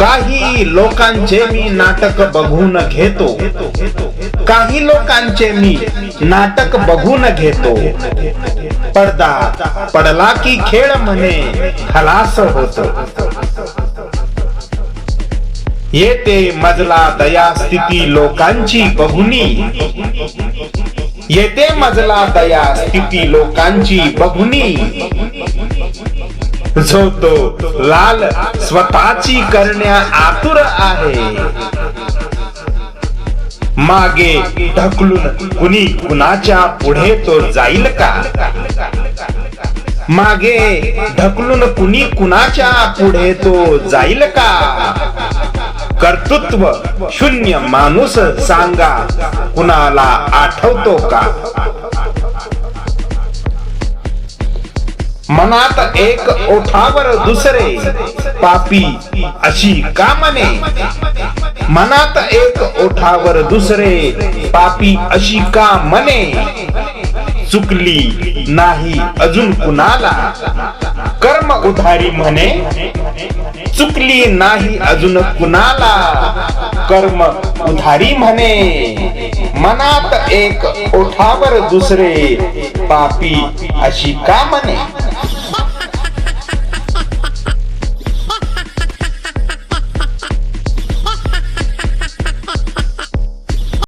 काही लोकांचे मी नाटक बघून घेतो. काही लोकांचे मी नाटक बघून घेतो. पडदा पडला की खेळ म्हणे खलास होत. येते मजला दया स्थिती लोकांची बघुनी. येते मजला दया स्थिती लोकांची बघुनी. जो तो लाल स्वतःची करण्या आतुर आहे. मागे ढकलून कुणी कुणाच्या पुढे तो जाईल का? मागे ढकलून कुणी कुणाच्या पुढे तो जाईल का? कर्तृत्व शून्य माणूस सांगा कुणाला आठवतो का? मनात एक ओठावर दुसरे पापी अशी कामने. म्हणे मनात एक ओठावर दुसरे पापी अशी का म्हणे चुकली नाही अजून कुणाला? कर्म उधारी म्हणे. चुकली नाही अजून कुणाला? कर्म उधारी म्हणे. मनात एक ओठावर दुसरे पापी अशी का म्हणे